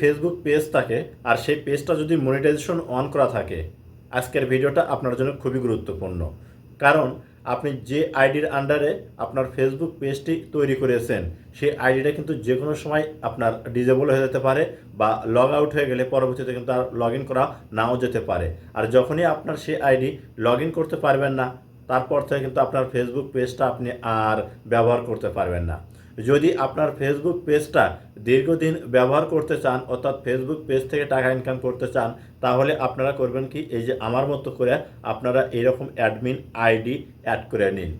Facebook page থাকে আর সেই পেজটা যদি মনিটাইজেশন অন করা থাকে, আজকের ভিডিওটা আপনার জন্য খুবই গুরুত্বপূর্ণ। কারণ আপনি যে আইডির আন্ডারে আপনার ফেসবুক পেজটি তৈরি করেছেন, সেই আইডিটা কিন্তু যে কোনো সময় আপনার ডিজেবল হয়ে যেতে পারে বা লগ আউট হয়ে গেলে পরবর্তীতে কিন্তু আর লগ ইন করা নাও যেতে পারে। আর যখনই আপনার সেই আইডি লগ ইন করতে পারবেন না, তারপর থেকে কিন্তু আপনার ফেসবুক পেজটা আপনি আর ব্যবহার করতে পারবেন না। যদি আপনার ফেসবুক পেজটা দীর্ঘদিন ব্যবহার করতে চান, অর্থাৎ ফেসবুক পেজ থেকে টাকা ইনকাম করতে চান, তাহলে আপনারা করবেন কি? এই যে আমার মতো করে আপনারা এইরকম অ্যাডমিন আইডি অ্যাড করে নিন।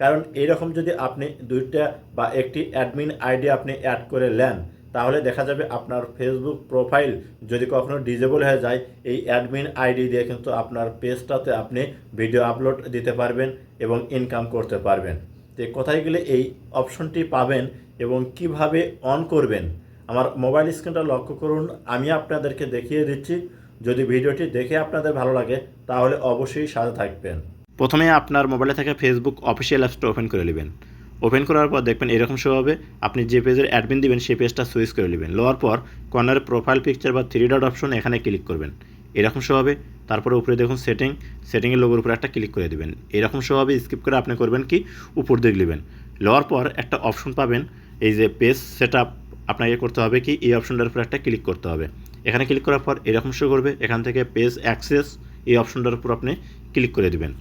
কারণ এইরকম যদি আপনি দুইটা বা একটি অ্যাডমিন আইডি আপনি অ্যাড করে নেন, তাহলে দেখা যাবে আপনার ফেসবুক প্রোফাইল যদি কখনো ডিজেবল হয়ে যায়, এই অ্যাডমিন আইডি দিয়ে কিন্তু আপনার পেজটাতে আপনি ভিডিও আপলোড দিতে পারবেন এবং ইনকাম করতে পারবেন। তো কোথায় গেলে এই অপশনটি পাবেন এবং কীভাবে অন করবেন, আমার মোবাইল স্ক্রিনটা লক্ষ্য করুন, আমি আপনাদেরকে দেখিয়ে দিচ্ছি। যদি ভিডিওটি দেখে আপনাদের ভালো লাগে, তাহলে অবশ্যই সাথে থাকবেন। প্রথমে আপনার মোবাইলে থেকে ফেসবুক অফিসিয়াল অ্যাপসটা ওপেন করে নেবেন। ওপেন করার পর দেখবেন এরকম হবে। আপনি যে পেজের অ্যাডমিন দিবেন, সেই পেজটা সুইচ করে নেবেন। লোয়ার পর কর্নারে প্রোফাইল পিকচার বা থ্রি ডট অপশন এখানে ক্লিক করবেন। এরকম শো হবে, তারপরে উপরে দেখুন সেটিং সেটিংয়ের লোগোর উপরে একটা ক্লিক করে দেবেন। এরকম শো হবে স্কিপ করে আপনি করবেন কি? উপর দিকে নেবেন লওয়ার পর একটা অপশন পাবেন, এই যে পেজ সেট আপ আপনাকে করতে হবে কি? এই অপশনটার উপর একটা ক্লিক করতে হবে। এখানে ক্লিক করার পর এরকম শো করবে, এখান থেকে পেজ অ্যাক্সেস এই অপশনটার উপর আপনি ক্লিক করে দেবেন।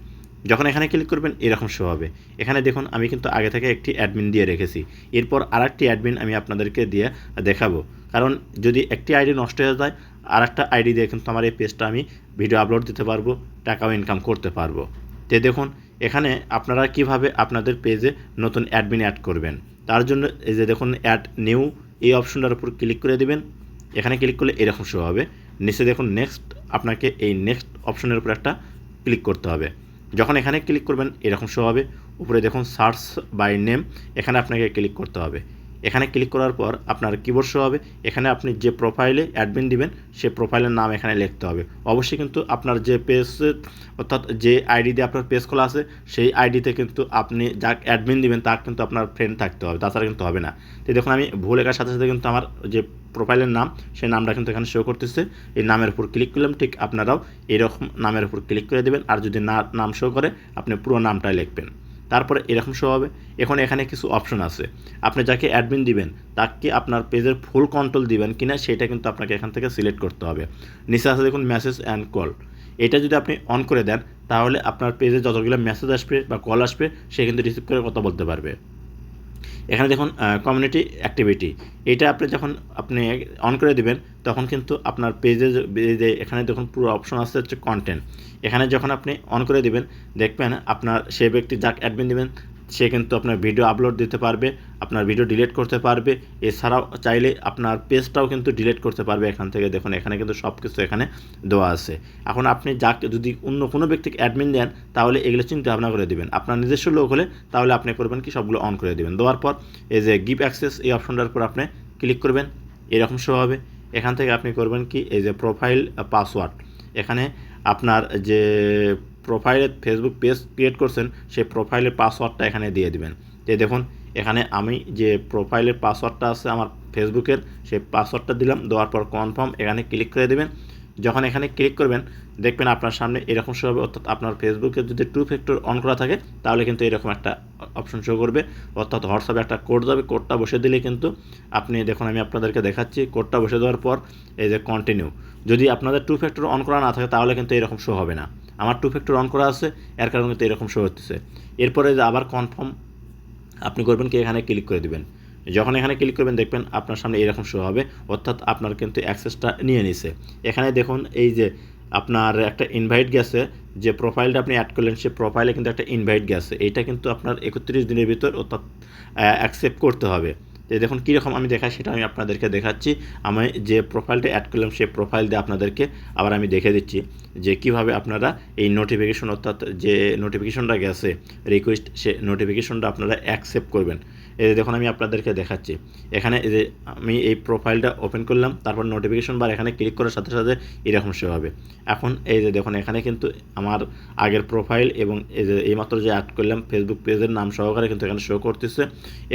যখন এখানে ক্লিক করবেন, এরকম শো হবে। এখানে দেখুন, আমি কিন্তু আগে থেকে একটি অ্যাডমিন দিয়ে রেখেছি। এরপর আর একটি অ্যাডমিন আমি আপনাদেরকে দিয়ে দেখাবো। কারণ যদি একটি আইডি নষ্ট হয়ে যায় আর একটা আইডি দিয়ে কিন্তু আমার এই পেজটা আমি ভিডিও আপলোড দিতে পারব, টাকাও ইনকাম করতে পারব। তো দেখুন, এখানে আপনারা কীভাবে আপনাদের পেজে নতুন অ্যাডমিন অ্যাড করবেন। তার জন্য এই যে দেখুন অ্যাড নিউ এই অপশনটার উপর ক্লিক করে দিবেন। এখানে ক্লিক করলে এরকম শো হবে। নিচে দেখুন নেক্সট আপনাকে এই নেক্সট অপশনের উপর একটা ক্লিক করতে হবে। যখন এখানে ক্লিক করবেন, এরকম শো হবে। উপরে দেখুন সার্চ বাই নেম এখানে আপনাকে ক্লিক করতে হবে। এখানে ক্লিক করার পর আপনার কিবোর্ড শো হবে। এখানে আপনি যে প্রোফাইলে অ্যাডমিন দিবেন, সে প্রোফাইলের নাম এখানে লিখতে হবে। অবশ্যই কিন্তু আপনার যে পেজ অর্থাৎ যে আইডি দিয়ে আপনার পেজ খোলা আছে, সেই আইডিতে কিন্তু আপনি যা অ্যাডমিন দিবেন, তার কিন্তু আপনার ফ্রেন্ড থাকতে হবে, তাছাড়া কিন্তু হবে না। তো দেখুন, আমি ভুল লেখার সাথে সাথে কিন্তু আমার যে প্রোফাইলের নাম সেই নামটা কিন্তু এখানে শো করতেছে। এই নামের উপর ক্লিক করলাম, ঠিক আপনারাও এরকম নামের উপর ক্লিক করে দেবেন। আর যদি না নাম শো করে, আপনি পুরো নামটাই লিখবেন। তারপরে এরকম শো হবে। এখন, এখানে কিছু অপশন আছে। আপনি যাকে অ্যাডমিন দিবেন, তাকে আপনার পেজের ফুল কন্ট্রোল দিবেন কিনা, সেটা কিন্তু আপনাকে এখান থেকে সিলেক্ট করতে হবে। নিচে আছে দেখুন মেসেজ অ্যান্ড কল এটা যদি আপনি অন করে দেন, তাহলে আপনার পেজে যতগুলো মেসেজ আসবে বা কল আসবে, সে কিন্তু রিসিভ করে কথা বলতে পারবে। এখানে দেখুন কমিউনিটি অ্যাক্টিভিটি এটা আপনি যখন আপনি অন করে দিবেন, তখন কিন্তু আপনার পেজে যে এখানে দেখুন পুরো অপশন আসছে হচ্ছে কন্টেন্ট এখানে যখন আপনি অন করে দিবেন, দেখবেন আপনার সে ব্যক্তি যাক অ্যাডমিন দিবেন সে কিন্তু আপনার ভিডিও আপলোড দিতে পারবে, আপনার ভিডিও ডিলিট করতে পারবে। এছাড়াও চাইলে আপনার পেজটাও কিন্তু ডিলিট করতে পারবে এখান থেকে। দেখুন, এখানে কিন্তু সব কিছু এখানে দেওয়া আছে। এখন আপনি যাকে যদি অন্য কোনো ব্যক্তিকে অ্যাডমিন দেন, তাহলে এগুলো চিন্তা ভাবনা করে দেবেন। আপনার নিজস্ব লোক হলে তাহলে আপনি করবেন কি, সবগুলো অন করে দেবেন। দেওয়ার পর এই যে গিভ অ্যাক্সেস এই অপশনটার উপর আপনি ক্লিক করবেন। এরকম শো হবে। এখান থেকে আপনি করবেন কি, এই যে প্রোফাইল পাসওয়ার্ড এখানে আপনার যে প্রোফাইলে ফেসবুক পেজ ক্রিয়েট করছেন, সেই প্রোফাইলের পাসওয়ার্ডটা এখানে দিয়ে দিবেন। যে দেখুন, এখানে আমি যে প্রোফাইলের পাসওয়ার্ডটা আছে আমার ফেসবুকের সেই পাসওয়ার্ডটা দিলাম, দেওয়ার পর কনফার্ম এখানে ক্লিক করে দেবেন। যখন এখানে ক্লিক করবেন, দেখবেন আপনার সামনে এরকম শো হবে, অর্থাৎ আপনার ফেসবুকে যদি টু ফ্যাক্টর অন করা থাকে, তাহলে কিন্তু এরকম একটা অপশন শো করবে। অর্থাৎ হোয়াটসঅ্যাপে একটা কোড যাবে কোডটা বসে দিলে কিন্তু আপনি, দেখুন, আমি আপনাদেরকে দেখাচ্ছি কোডটা বসে দেওয়ার পর এই যে কন্টিনিউ যদি আপনাদের টু ফ্যাক্টর অন করা না থাকে, তাহলে কিন্তু এরকম শো হবে না। আমার টু ফ্যাক্টর অন করা আছে, এর কারণে তো এরকম শো হচ্ছে। এরপরে আবার কনফার্ম আপনি করবেন কি, এখানে ক্লিক করে দিবেন। যখন এখানে ক্লিক করবেন, দেখবেন আপনার সামনে এরকম শো হবে, অর্থাৎ আপনার কিন্তু অ্যাক্সেসটা নিয়ে নিছে। এখানে দেখুন, এই যে আপনার একটা ইনভাইট গেছে, যে প্রোফাইলটা আপনি অ্যাড করলেন, সে প্রোফাইলে কিন্তু একটা ইনভাইট গেছে। এইটা কিন্তু আপনার একত্রিশ দিনের ভিতর অর্থাৎ অ্যাকসেপ্ট করতে হবে। তো দেখুন, কীরকম আমি দেখাই সেটা আমি আপনাদেরকে দেখাচ্ছি। আমি যে প্রোফাইলটা অ্যাড করলাম, সেই প্রোফাইল দিয়ে আপনাদেরকে আবার আমি দেখে দিচ্ছি যে কীভাবে আপনারা এই নোটিফিকেশন অর্থাৎ যে নোটিফিকেশনটা গেছে রিকোয়েস্ট সে নোটিফিকেশনটা আপনারা অ্যাকসেপ্ট করবেন। যে দেখুন আমি আপনাদেরকে দেখাচ্ছি। এখানে এই যে আমি এই প্রোফাইলটা ওপেন করলাম, তারপর নোটিফিকেশন বার এখানে ক্লিক করার সাথে সাথে এরকম শো হবে। এখন এই যে দেখুন, এখানে কিন্তু আমার আগের প্রোফাইল এবং এই যে এইমাত্র যে অ্যাড করলাম ফেসবুক পেজের নাম সহকারে কিন্তু এখানে শো করতেছে।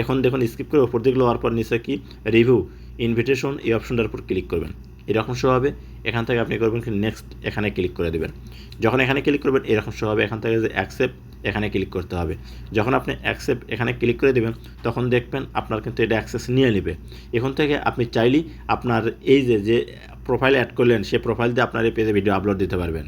এখন দেখুন স্কিপ করে ওপর দিকে হওয়ার পর নিচে কি? রিভিউ ইনভিটেশন এই অপশনটার উপর ক্লিক করবেন। এরকম শো হবে, এখান থেকে আপনি করবেন নেক্সট এখানে ক্লিক করে দেবেন। যখন এখানে ক্লিক করবেন, এরকম শো হবে, এখান থেকে যে অ্যাকসেপ্ট এখানে ক্লিক করতে হবে। যখন আপনি অ্যাকসেপ্ট এখানে ক্লিক করে দেবেন, তখন দেখবেন আপনার কিন্তু এটা অ্যাক্সেস নিয়ে নেবে। এখন থেকে আপনি চাইলেই আপনার এই যে যে প্রোফাইল অ্যাড করলেন, সে প্রোফাইল দিয়ে আপনার এই পেজে ভিডিও আপলোড দিতে পারবেন।